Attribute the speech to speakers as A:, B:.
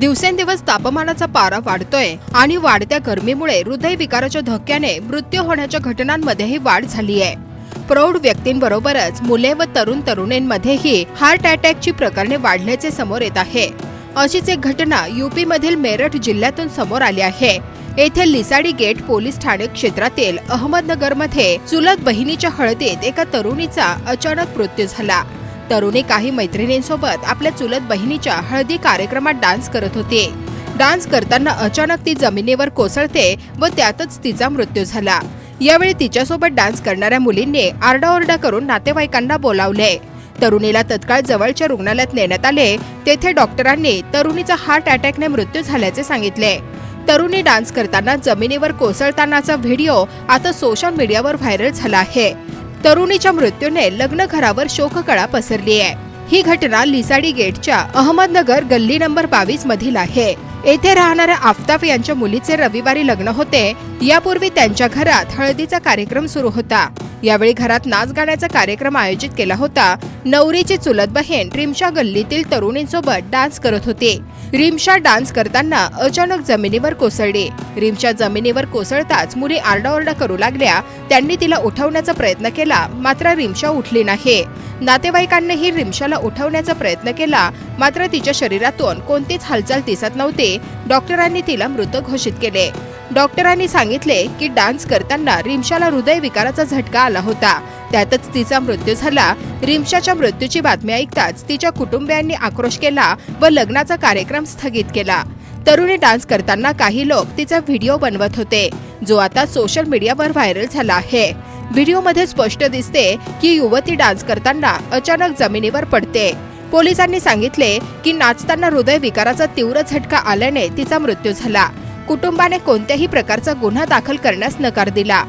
A: दिवसेंदिवस तापमानाचा पारा वाढतोय आणि वाढत्या गरमीमुळे हृदयविकाराच्या धक्क्याने मृत्यू होण्याच्या घटनांमध्येही वाढ झाली आहे प्रौढ व्यक्तींबरोबरच मुले व तरुण तरुणींमध्येही हार्ट अटॅकची प्रकरणे वाढल्याचे समोर येत आहे. अशीच एक घटना युपी मधील मेरठ जिल्ह्यातून समोर आली आहे. येथे लिसाडी गेट पोलीस ठाणे क्षेत्रातील अहमदनगरमध्ये चुलत बहिणीच्या हळदीत एका तरुणीचा अचानक मृत्यू झाला. तरुणी काही मैत्रिणींसोबत आपल्या चुलत बहिणीच्या हळदी कार्यक्रमात डान्स करत होती. डान्स करताना अचानक ती जमिनीवर कोसळते व त्यातच तिचा मृत्यू झाला. यावेळी तिच्यासोबत डान्स करणाऱ्या मुलींनी आरडाओरडा करून नातेवाईकांना बोलावले. तरुणीला तत्काळ जवळच्या रुग्णालयात नेण्यात आले. तेथे डॉक्टरांनी तरुणीचा हार्ट अटॅकने मृत्यू झाल्याचे सांगितले. तरुणी डान्स करताना जमिनीवर कोसळतानाचा व्हिडिओ आता सोशल मीडियावर व्हायरल झाला आहे. तरुणीच्या मृत्यूने लग्न घरावर शोककळा पसरली आहे. ही घटना लिसाडी गेटच्या अहमदनगर गल्ली नंबर बावीस मधील आहे. येथे राहणाऱ्या आफताब यांच्या मुलीचे रविवारी लग्न होते. यापूर्वी त्यांच्या घरात हळदीचा कार्यक्रम सुरू होता. यावेळी घरात नाच गाण्याचा कार्यक्रम आयोजित केला होता. नवरीची चुलत बहीण रिमशा गल्लीतील तरुणींसोबत डान्स करत होती. रिमशा डान्स करताना अचानक जमिनीवर कोसळली. रिमशा जमिनीवर कोसळताच मुली आरडाओरडा करू लागल्या. त्यांनी तिला उठवण्याचा प्रयत्न केला मात्र रिमशा उठली नाही. नातेवाईकांनीही रिमशाला उठवण्याचा प्रयत्न केला मात्र तिच्या शरीरातून कोणतीच हालचाल दिसत नव्हती. डॉक्टरांनी तिला मृत घोषित केले. डॉक्टरांनी सांगितले की डान्स करताना रिमशाला हृदयविकाराचा झटका आला होता. त्यातच तिचा मृत्यू झाला. रिमशाच्या मृत्यूची बातमी ऐकताच तिच्या कुटुंबियांनी आक्रोश केला व लग्नाचा कार्यक्रम स्थगित केला. तरुणी डान्स करताना काही लोक तिचा व्हिडिओ बनवत होते जो आता सोशल मीडियावर व्हायरल झाला आहे. व्हिडिओमध्ये स्पष्ट दिसते की युवती डान्स करताना अचानक जमिनीवर पडते. पोलिसांनी सांगितले की नाचताना हृदयविकाराचा तीव्र झटका आल्याने तिचा मृत्यू झाला. कुटुंबाने कोणत्याही प्रकारचा गुन्हा दाखल करण्यास नकार दिला.